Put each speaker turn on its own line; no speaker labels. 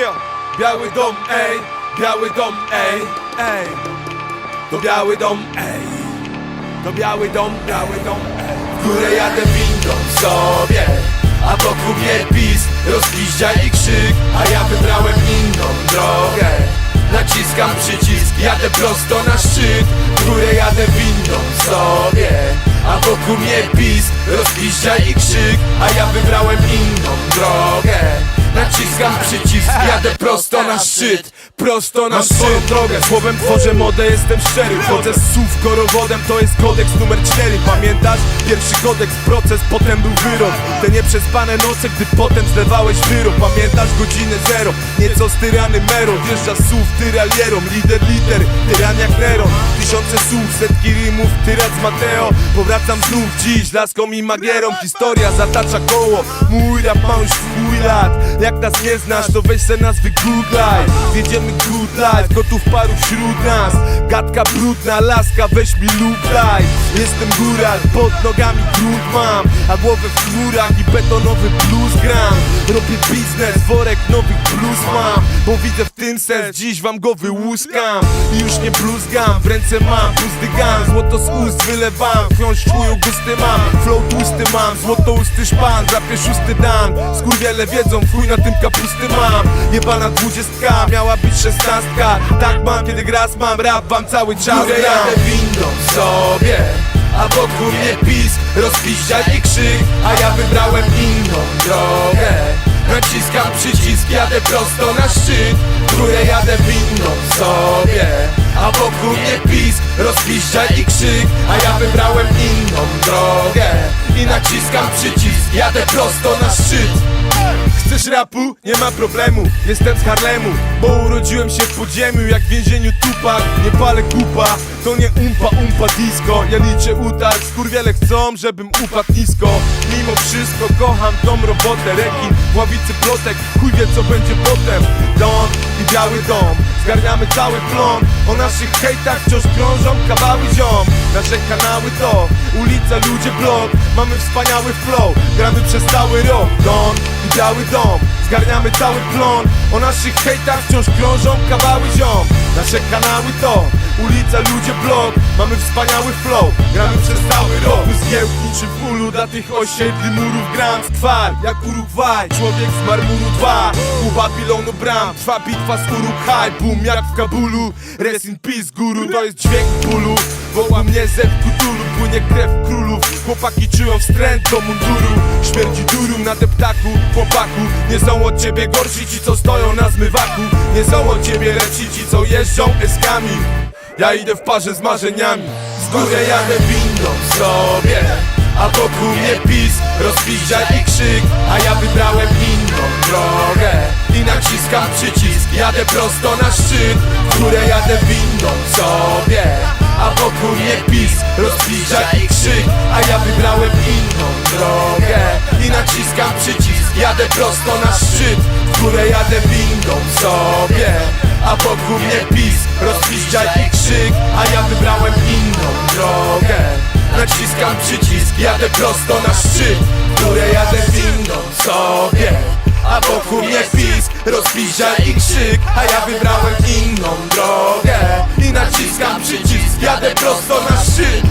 Yeah, biały dom, ej, biały dom, ej, ej. To biały dom, ej. To biały dom, biały dom, ej.
W górę jadę windą sobie A wokół mnie pis, rozpiździa i krzyk A ja wybrałem inną drogę Naciskam przycisk, jadę prosto na szczyt W górę jadę windą sobie wokół mnie pis, rozpiździa i krzyk A ja wybrałem inną drogę. Naciskam przycisk, jadę prosto na szczyt Prosto na
swoją drogę, słowem tworzę modę, jestem szczery. Chodzę z słów korowodem, to jest kodeks numer 4 Pamiętasz? Pierwszy kodeks, proces, potem był wyrok. Te nieprzespane noce, gdy potem zlewałeś wyrok. Pamiętasz godziny zero, nieco styrany mero. Wjeżdża słów tyralierą, lider liter, tyran jak Neron Tysiące słów, setki rymów, tyrat z Mateo. Powracam znów dziś, laską i magierą. Historia zatacza koło, mój rap ma już chuj lat. Jak nas nie znasz, to weź se nas wygooglaj Wiedziemy good life, gotów paru wśród nas. Gadka brudna, laska, weź mi lublaj. Jestem góral, pod nogami grunt mam A głowę w chmurach i betonowy blues gram Robię biznes, worek nowych blues mam Bo widzę w tym sens, dziś wam go wyłuskam. I już nie bluzgam, w ręce mam pusty gun Złoto z ust wylewam, wciąż czują gusty mam Flow tłusty mam, złoto usty szpan Rapie szósty dan, skurwiele wiedzą, chuj na tym kapusty mam. Jebana dwudziestka, miała być szesnastka. Tak mam, kiedy gras mam, rap wam cały czas gram.
jadę windą sobie A wokół mnie pis, rozpiździa i krzyk. A ja wybrałem inną drogę. Naciskam przycisk, jadę prosto na szczyt górę jadę windą sobie. A wokół mnie pis, rozpiździa i krzyk. A ja wybrałem inną drogę. I naciskam przycisk, jadę prosto na szczyt.
Chcesz rapu? Nie ma problemu, jestem z Harlemu. Bo urodziłem się w podziemiu jak w więzieniu Tupac. Nie palę kupa, to nie umpa umpa disco. Ja liczę utar, skurwiele chcą, żebym upadł nisko. Mimo wszystko kocham tą robotę. Rekin, ławicy plotek, chuj wie co będzie potem. Don i biały dom, zgarniamy cały plon. O naszych hejtach wciąż krążą kawały ziom. Nasze kanały to ulica, ludzie, blog Mamy wspaniały flow, gramy przez cały rok Don. I biały dom Zgarniamy cały plon. O naszych hejtach wciąż krążą kawały ziom. Nasze kanały to Ulica, ludzie, blog Mamy wspaniały flow Gramy przez cały rok. Zgiełk niczym w ulu Dla tych osiedli murów gram z gwar Jak Urugwaj. Człowiek z marmuru 2 U Babilonu bram. Trwa bitwa z Uruk-hai Boom jak w Kabulu. Rest in peace guru To jest dźwięk bólu Woła mnie Z Cthulhu Płynie krew królów. Chłopaki czują wstręt do munduru. Śmierdzi durum na deptaku Chłopaku. Nie są od ciebie gorsi ci co stoją na zmywaku. Nie są od ciebie lepsi ci co jeżdżą eskami. Ja idę w parze z marzeniami.
W górę jadę windą sobie A wokół mnie pis, rozpiździa i krzyk. A ja wybrałem inną drogę I naciskam przycisk, jadę prosto na szczyt górę jadę windą sobie A wokół mnie pis, rozpiździa i krzyk A ja wybrałem inną drogę I naciskam przycisk, jadę prosto na szczyt W górę jadę windą sobie. A wokół mnie pis, rozpiździa i krzyk A ja wybrałem inną drogę. Naciskam przycisk, jadę prosto na szczyt górę jadę windą sobie. A wokół mnie pisk, rozpiździa i krzyk A ja wybrałem inną Prosto na szczyt